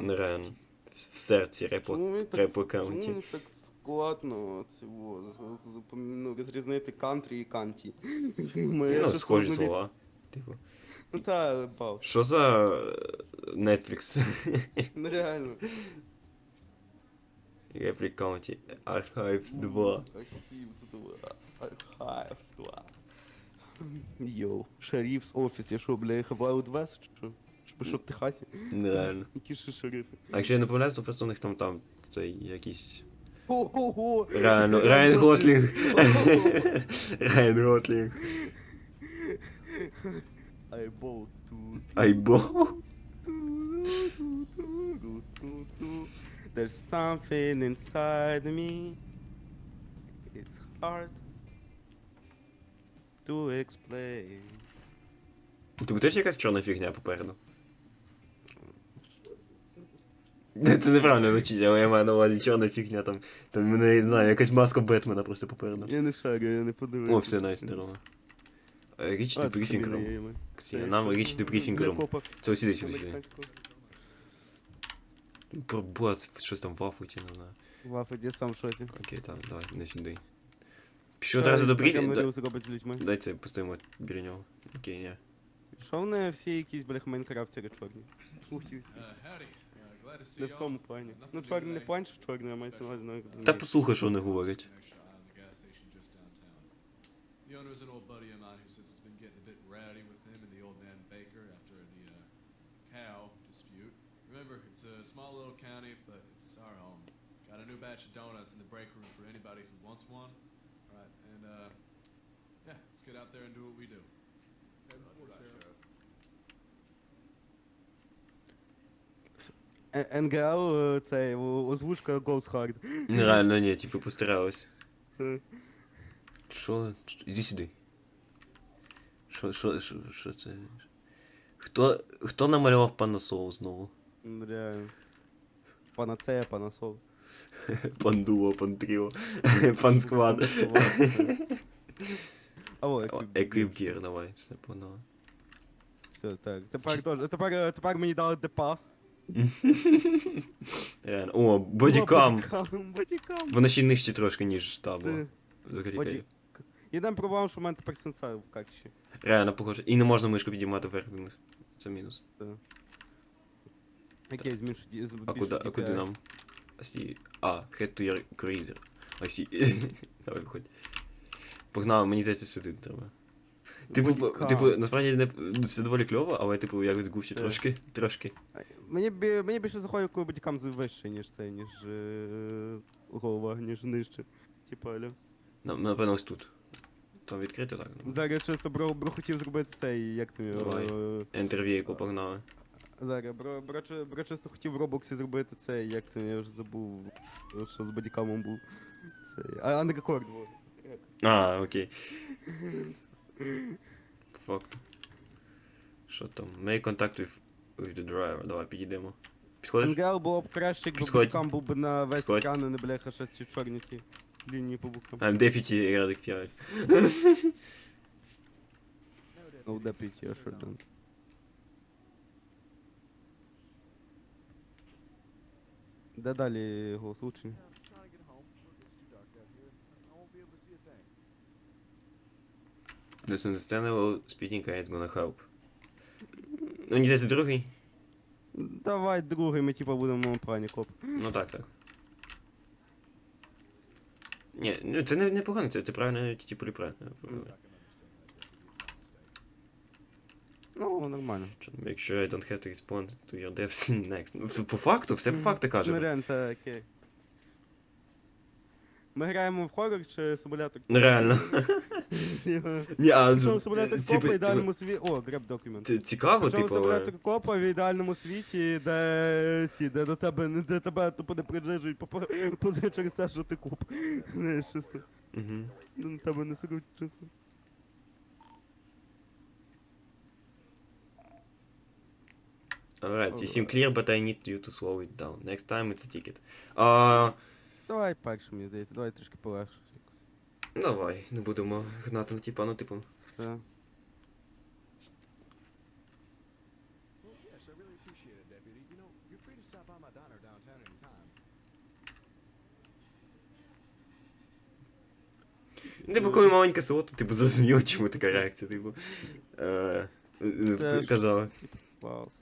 Нереально. В серці репо. Чому репо каунті. мені так складно цього, ну, розрізнити кантрі і канті? Ну, схожі слова. Типу. Ну та, бав. Що за е, Netflix? Ну реально. Реплік каунті. Archives 2. Архів 2. Архів 2. Йоу, шериф з офіс, я що, бля, Wild West, чи що? Чи що в Техасі? Нереально. Які ще шерифи? А якщо я не помиляюсь, то просто у них там там цей якийсь. Ого! Райан Гослінг. Райан Гослінг. Айбол тут. Айбо. There's something inside me. It's hard to explain. Тобі теж якась чорна фігня попереду? Це неправильно звучить, але я маю на увазі чорна фігня там. Там в мене, не знаю, якась маска Бетмена просто попереду. Я не шарю, я не подивився. О, все, найс, здорово. Е, Річ А, до це брифінг тобі рум. не є, ми. Ксія, Це нам що? річ до брифінг Для рум. копа Це сюди, сюди, сюди. американського. Про бот, щось там вафуть, я не знаю. Вафа, я сам в шоці. Окей, там, давай, не сюди. Що одразу до брифінг? Камеру зробить з людьми. Дай це постоїмо біля нього. Окей, ні. Що вони всі якісь, блях, майнкрафтери чорні? Ух, ю. Uh, howdy. Uh, glad to see Не в y'all. тому плані. Ну, чорний не план, що чорний, а мається на увазі. ну, Та ну, послухай, що вони говорять. Next shot on the gas station just downtown. The owner is an old buddy of mine who says it's been getting a bit rowdy with him and the old man Baker after the uh, cow dispute. Remember, it's a small little county, but it's our home. Got a new batch of donuts in the break room for anybody who wants one. All right, and uh, yeah, let's get out there and do what we do. НГЛ, е, це о- озвучка Ghost Hard. Нереально, ні, типу, постаралась. Е, Що? Що? Іди сюди. Що, що, що, що це? Хто, хто намалював пана Соу знову? ну, Реально. Панацея, панасол. Пан Дуо, пан Тріо, пан Сквад. Алло, Еквіп Гір, давай, все погнали. Все, так. Тепер, теж- тепер, е, тепер мені дали депас. Реально. О, бодікам. Бодікам, бодікам. Воно ще нижче трошки, ніж та була. Це Взагалі. боді- Єдина проблема, що в мене тепер сенсор в качі. Реально похоже. І не можна мишку підіймати вверх мінус. Це мінус. Окей, зменшу ді- А куди, а куди нам? А сі. А, head to your cruiser. А сі. Давай виходь. Погнали, мені здається, сюди треба. Типу, Бодікам. типу, насправді не це доволі кльово, але типу якось Так. трошки. Трошки. Мені, бі- мені більше заходить, коли бодікам вище, ніж це, ніж е, голова, ніж нижче. Типа, алло. Нам, напевно, ось тут. Там відкрито так. ну. Зараз чисто бро, бро хотів зробити цей, як його. Давай. е, Enter vehicle, погнали. Зараз, бро, бро, чи- бро чисто хотів в Робоксі зробити цей, як там я вже забув, що з бодікамом був. Цей. А, анрекорд, во. А, окей. Фак. Що там? Make contact with, with the driver. Давай, підійдемо. Підходиш? НГЛ було б краще, якби Підходь. бодікам був би на весь Підходь. екран, а не бляха щось ці чорні ці лінії по буквам. I'm deputy Радик 5. No deputy, я sure don't. Де далі голос учень? This understandable speaking ain't gonna help. Ну, не здається, другий? Давай другий, ми типа будемо в плані коп. Ну так, так. Ні, ну це не, не погано, це, це правильно, типу, правильно. Ну, нормально. Make sure I don't have to respond to your devs next. Ну, по факту, все по факту Ну, реально, так, окей. Ми граємо в хоррор чи симулятор? Реально. Ні, а Якщо симулятор типу, копа в типу, ідеальному світі. О, греб документ. Ці- Цікаво, типу. симулятор копа в ідеальному світі, де ці, де до тебе, де тебе тупо не по, по, через те, що ти коп. Знаєш, чисто. Угу. Ну, на тебе не сруть, чисто. Alright, you seem clear, but I need you to slow it down. Next time it's a ticket. А, Давай перше, мені здається, давай трішки полегше. давай, не будемо гнати на типа, ну типу. Так. Ну, Типу, коли маленьке село, то типу зрозуміло, чому така реакція, типу. Е, Це ж- казала.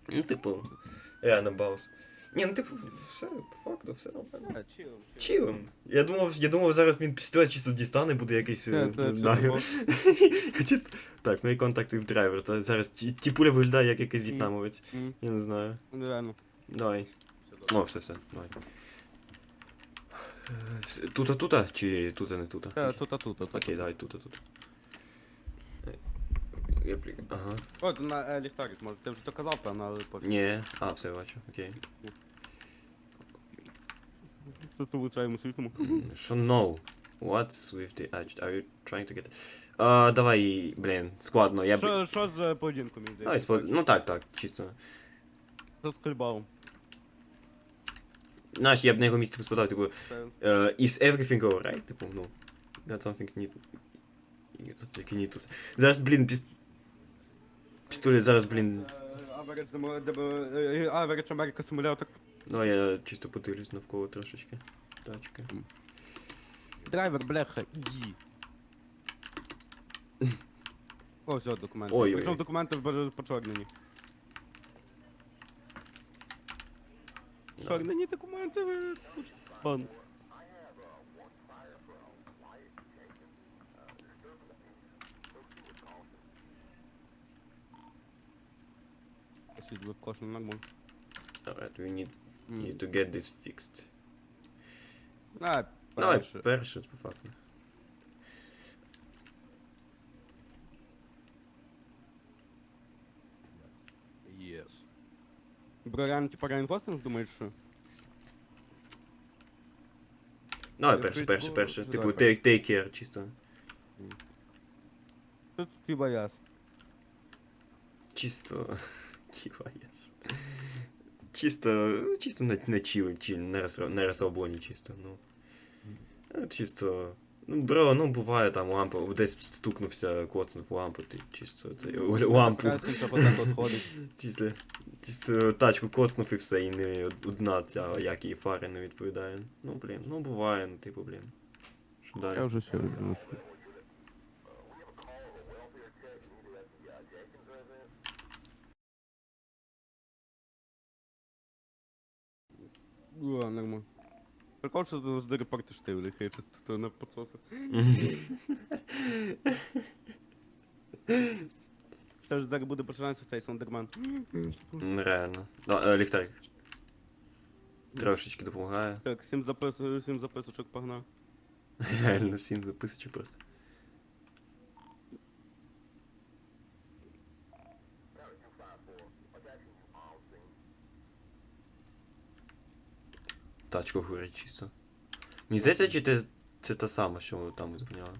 Ну, типу, реально баус. Ні, ну типу, все, по факту, все нормально. Чилим. Я думав, я думав, зараз він пістолет чисто дістане, буде якийсь. Е, це не чисто знаю. бос. Чисто. Так, мій контакт with driver. Та Зараз ті, ті пуля виглядає як якийсь в'єтнамовець. М, Я не знаю. ну, Реально. Давай. О, все, все, давай. Е, Тута тута чи тута не тута? Та, тут, а тут, а. Окей, давай тута тут. Е, Я плі... Ага. От, на е, ліхтарик, може. Ти вже то казав, певно, але пофіг. Ні. А, все бачу, окей. Що тут влучаємо світому? Що no? What's with the edge? Are you trying to get... А, давай, блін, складно, я б... Що, що з поєдинком, мені Давай, здається? спо... Ну так, так, чисто. Що з кольбалом? Знаєш, я б на його місці спитав, типу, Це- uh, is everything alright? Типу, ну, got something need... Got something you need to say. Зараз, блін, піс... Пістолет зараз, блін... Е, демо- е, Average America симулятор. Давай я чисто подивлюсь навколо трошечки. Тачка. Драйвер, бляха, іди. О, все, документи. Ой-ой-ой. Причому документи боже, почорнені. Чорнені документи, ви... Пан. Світло кожен. Alright, we need, need to get this fixed. А, Давай, перше. перше, по факту. Yes. Бро, типа реінфостинг, думаєш, що? Давай Я перше, перше, перше. Типу, take, take care, чисто. Тут хіба яс. Чисто. Ківа, yes. Чисто, чисто на, на чили, чи на, розра- на розслабоні чисто, ну. Чисто. Ну, бро, ну буває там лампа, десь стукнувся, коцнув лампу, ти чисто це лампу. От ходить. Чисто, чисто тачку коцнув і все, і не одна ця, як її фари не відповідає. Ну, блін, ну буває, ну, типу, блін. Що далі? Я вже все люблю. О, нормально. Прикол, що ти завжди репортиш ти, чисто то на підсосах. Це ж зараз буде починатися цей Сондерман. М, Реально. Да, е, ліхтарик. Трошечки допомагає. Так, сім запис, сім записочок погнав. Реально, сім записочок просто. Тачка горить чисто. Мені здається, чи це, це та сама, що там зупиняли?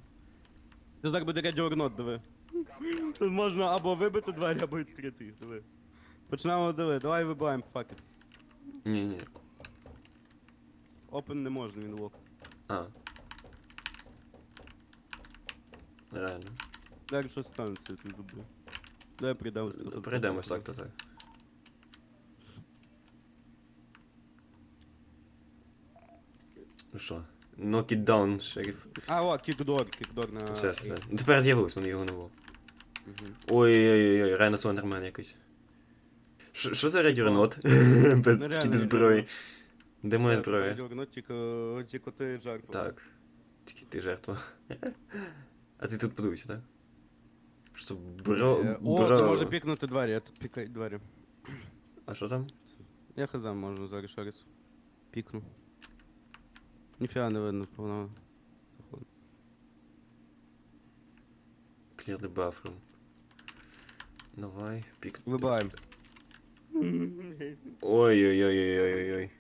Це так буде радіорнот, диви. Тут можна або вибити двері, або відкрити їх, диви. Почнемо, диви, давай вибиваємо факет. Ні, ні. Open не можна, він лок. А. Реально. Далі що станеться, ти забув. Давай прийдемо. Прийдемось так, то так. Ну що? Knock it down, шериф. А, о, кікдор, кікдор на... Все, все, все. Ну тепер з'явилось, воно його не було. Мгм. Ой-ой-ой, реально Слендермен якийсь. Що що за радіонот? Ну, Без реально, без зброї. Де моя Так, зброя? Радіорнот, тільки, тільки ти жертва. Так. Тільки ти жертва. А ти тут подивися, так? Що бро. Е, О, ти бро. пікнути двері, я тут пікаю двері. А що там? Я хз можу зараз раз. Пікну. Ніфіга не видно, воно. Clear the bathroom. Давай, пік. Вибиваємо. Ой-ой-ой-ой-ой-ой.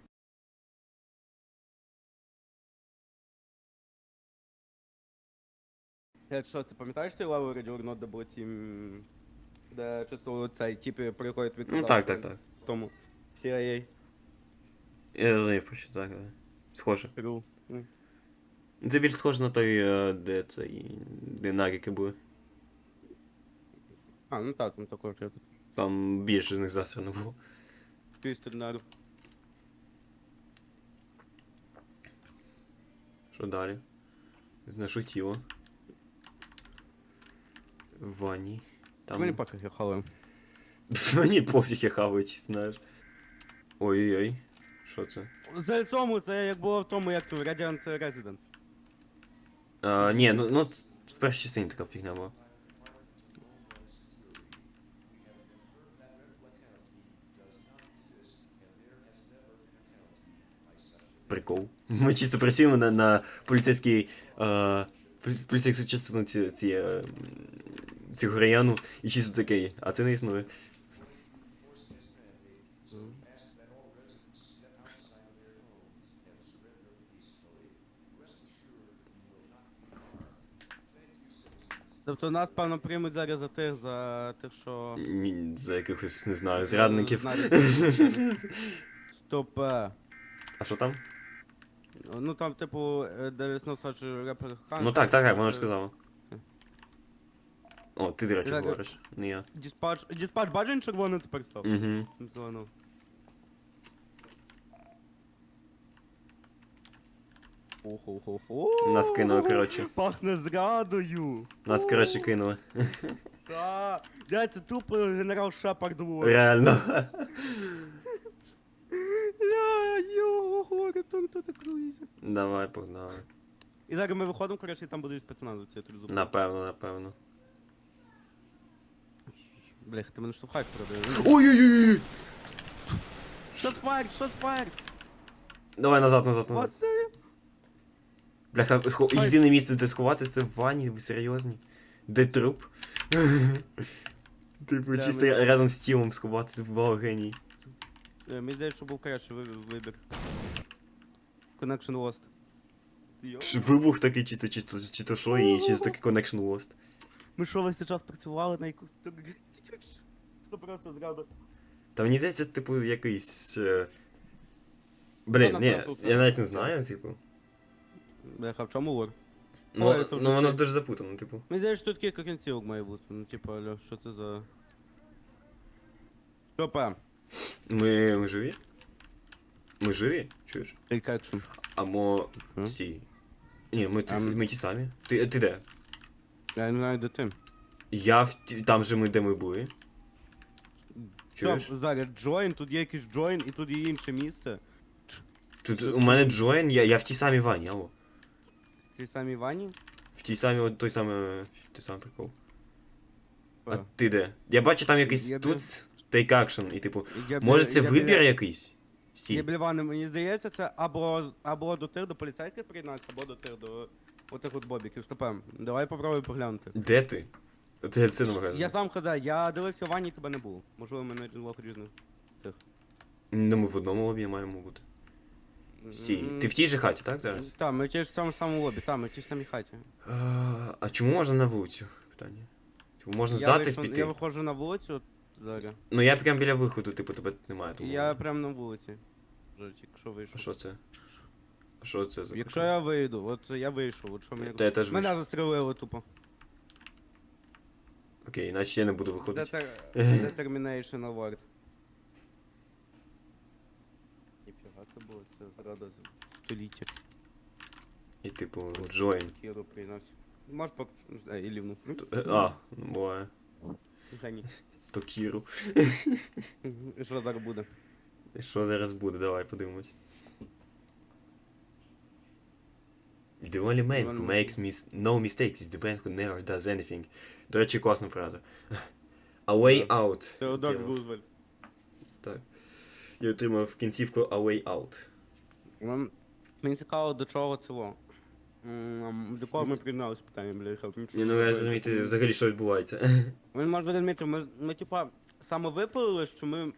Я що, ти пам'ятаєш той лаву де були ці... м, Де чисто цей тип, про якої тобі Ну так, так, так. Тому. CIA. Я так. але Схоже. Ру. Це більш схоже на той, е, де цей. Де нагіки були. А, ну так, ну також я тут. Там більше них засрано було. Надо. Що далі? Знашу тіло. В ванні. Там... Мені поки я хаваю. Мені пофіг, я хаваю, чесно знаєш. Ой-ой-ой. Що це? Це цьому, це як було в тому, як то Radiant Resident. А, ні, ну, ну ц- в першій частині така фігня була. Прикол. Ми чисто працюємо на, на поліцейській. Е, полі- поліцейську частину ці, ці, е, м, цього району і чисто такий, а це не існує. Тобто нас, певно, приймуть зараз за тих, за тих, що... Ні, За якихось, не знаю, зрадників. Зрадників. Стоп. е. А що там? Ну там, типу, е, there is no such rapper Hunt. Ну так, так, так, вона Е, ж сказала. О, ти, до речі, Так, говориш, не я. Диспатч, диспатч бачиш, червоний тепер став? Угу. Зеленого. Хо-хо-хо-хо. Нас кинули, коротше. Пахне зрадою. Нас, коротше, кинули. Та. Я це тупо генерал Шепард говорить. Реально. Ля, йо, горе, хто так круїться. Давай, погнали. І зараз ми виходимо, коротше, і там будуть це я тобі зуб. Напевно, напевно. Блях, ти мене штовхаєш продає. Ой-ой-ой! Шотфайр, шотфайр. Давай назад, назад, What назад. the... Бляха, єдине місце, де сховатися, це в ванні, ви серйозні? Де труп? Типу, чисто разом з тілом сховатися, вау, геній. Е, Мені здається, що був кращий вибір. Connection Lost. Вибух такий чисто, чисто, чисто що, і чисто такий connection lost. Ми що весь час працювали на якусь Це просто зрада. Та мені здається, типу, якийсь. е, Блін, ні, я навіть не знаю, типу. Бляха, в чому лор? Ну, Ой, ну воно це- дуже запутано, типу. Мені здається, що тут кілька кінцівок має бути. Ну, типа, алло, що це за... Що па? Ми, ми живі? Ми живі? Чуєш? Take action. Амо. М? Стій. Ні, ми, ті, Ам. ми ті самі. Ти, ти де? Я не знаю, де ти. Я в ті- там же ми, де ми були. Чуєш? Що, зараз join, тут є якийсь join, і тут є інше місце. Тут у мене Джоен, я, я в тій самій ванні, алло. В цій самій ванні. В тій самій, от той самий, той самий прикол. А Па. ти де? Я бачу там якийсь Я тут take action, і типу. Я Може це я вибір біля- якийсь? Я Стій. біля ванни, мені здається, це або, або до тих, до поліцейських приєднатися, або до тих, до отих от бобіків. Стопем, давай попробуй поглянути. Де ти? Я це не. Я сам хазяй, я дивився в ванні, тебе не було. Можливо, мене двох різних. Ну ми в одному лобі маємо бути. Стій. Ти в тій же хаті, так, зараз? Так, ми в тій ж самому самому лобі, так, ми в тій ж самій хаті. А, а чому можна на вулицю? Питання. Типу, можна Я здатись вийшов- піти. Я виходжу на вулицю зараз. Ну я прям біля виходу, типу, тебе тут немає. Тому... Я прям на вулиці. Вже тільки що А вийшов. що це? А що це за Якщо я вийду, от я вийшов, от що мені. Та я теж Мене вийшов. застрелили тупо. Окей, іначе я не буду виходити. Детер- Determination Award. Ніфіга це було, це зрада століття. І типу, join. Кіру приносить. Можеш поки. Е, і лівну. Ну, е, А, ну буває. Гені. То Кіру. Що зараз буде? Що зараз буде? Давай подивимось. The only man who makes mis no mistakes is the man who never does anything. До речі, класна фраза. A way out. Теодор Рузвельт. Так. Я отримав кінцівку A way out. М, Мені цікаво, до чого цього. М, До кого ми приєдналися питання, бляха. Ні, ну я розумієте, взагалі, що відбувається. Він може Дмитрий, ми, ми типа саме випалили, що ми.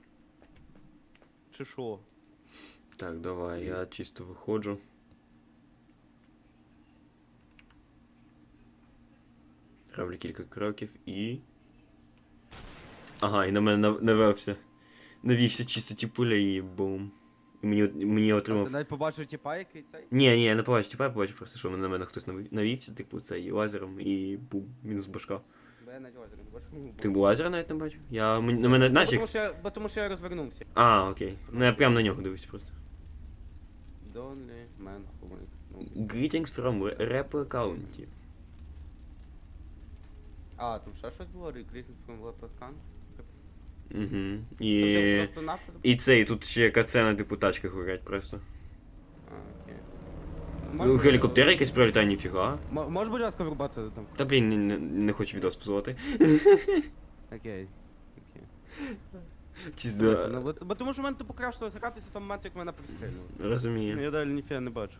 Чи що? Так, давай, я чисто виходжу. Роблю кілька кроків і. Ага, і на мене нав- навевся. Навівся чисто ті пуля і бум. І мені, мені Ти отримав. навіть побачив типа, який цей? Ні, ні, я не побачив, типа я побачив просто, що на мене хтось наві- навівся, типу, цей лазером і бум, мінус башка. Бо я навіть озеро не бачу. Ти був озеро навіть не бачив? Я мен- на мене, знаєш, Тому як... що, я, бо тому що я розвернувся. А, окей. Ну я прям на нього дивився просто. Man who makes. Greetings from Rapper County. А, тут ще щось було? Recruiting from Leprechaun? Угу. І... просто напад? І цей, тут ще кацена типу тачки горять просто. А, окей. Ну, Гелікоптер якийсь пролітає, ніфіга. М- Можеш, будь ласка, врубати там? Та блін, не, не, не хочу відео спозувати. Окей. Окей. Чисто. Ну, бо, бо тому що в мене тупо крашнулося гратися в тому момент, як мене пристрілювали. Розумію. Я далі ніфіга не бачу.